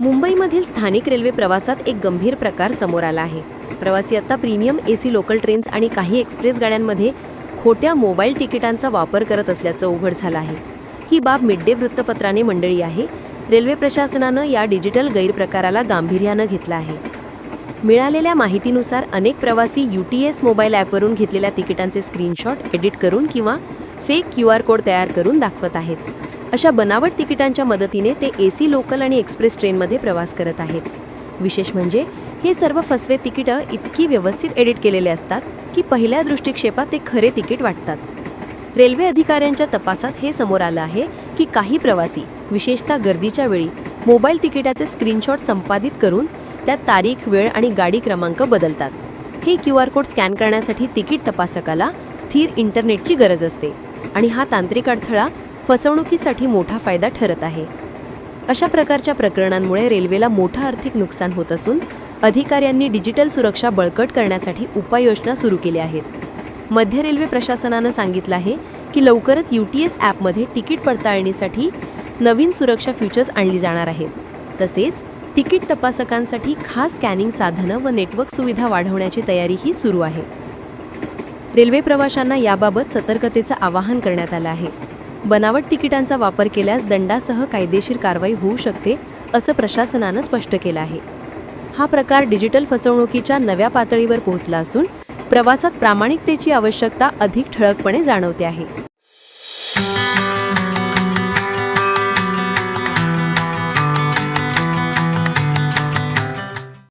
मुंबईमधील स्थानिक रेल्वे प्रवासात एक गंभीर प्रकार समोर आला आहे. प्रवासी आता premium A C local trains आणि काही एक्सप्रेस गाड्यांमध्ये खोट्या मोबाईल तिकिटांचा वापर करत असल्याचं उघड झालं आहे. ही बाब मिड डे वृत्तपत्राने मंडळी आहे. रेल्वे प्रशासनानं या डिजिटल गैरप्रकाराला गांभीर्यानं घेतलं आहे. मिळालेल्या माहितीनुसार अनेक प्रवासी यू टी एस मोबाईल ॲपवरून घेतलेल्या तिकिटांचे स्क्रीनशॉट एडिट करून किंवा फेक क्यू आर कोड तयार करून दाखवत आहेत. अशा बनावट तिकिटांच्या मदतीने ते ए सी लोकल आणि एक्सप्रेस ट्रेनमध्ये प्रवास करत आहेत. विशेष म्हणजे हे सर्व फसवे तिकीटं इतकी व्यवस्थित एडिट केलेले असतात की पहिल्या दृष्टिक्षेपात ते खरे तिकीट वाटतात. रेल्वे अधिकाऱ्यांच्या तपासात हे समोर आलं आहे की काही प्रवासी विशेषतः गर्दीच्या वेळी मोबाईल तिकिटाचे स्क्रीनशॉट संपादित करून त्यात तारीख वेळ आणि गाडी क्रमांक बदलतात. हे क्यू आर कोड स्कॅन करण्यासाठी तिकीट तपासकाला स्थिर इंटरनेटची गरज असते आणि हा तांत्रिक अडथळा फसवणुकीसाठी मोठा फायदा ठरत आहे. अशा प्रकारच्या प्रकरणांमुळे रेल्वेला मोठं आर्थिक नुकसान होत असून अधिकाऱ्यांनी डिजिटल सुरक्षा बळकट करण्यासाठी उपाययोजना सुरू केल्या आहेत. मध्य रेल्वे प्रशासनानं सांगितलं आहे की लवकरच यू टी एस ॲपमध्ये तिकीट पडताळणीसाठी नवीन सुरक्षा फीचर्स आणली जाणार आहेत. तसेच तिकीट तपासकांसाठी खास स्कॅनिंग साधनं व नेटवर्क सुविधा वाढवण्याची तयारीही सुरू आहे. रेल्वे प्रवाशांना याबाबत सतर्कतेचं आवाहन करण्यात आलं आहे. बनावट तिकिटांचा वापर केल्यास दंडासह कायदेशीर कारवाई होऊ शकते असं प्रशासनानं स्पष्ट केलं आहे. हा प्रकार डिजिटल फसवणुकीच्या नव्या पातळीवर पोहोचला असून प्रवासात प्रामाणिकतेची आवश्यकता अधिक ठळकपणे जाणवते आहे.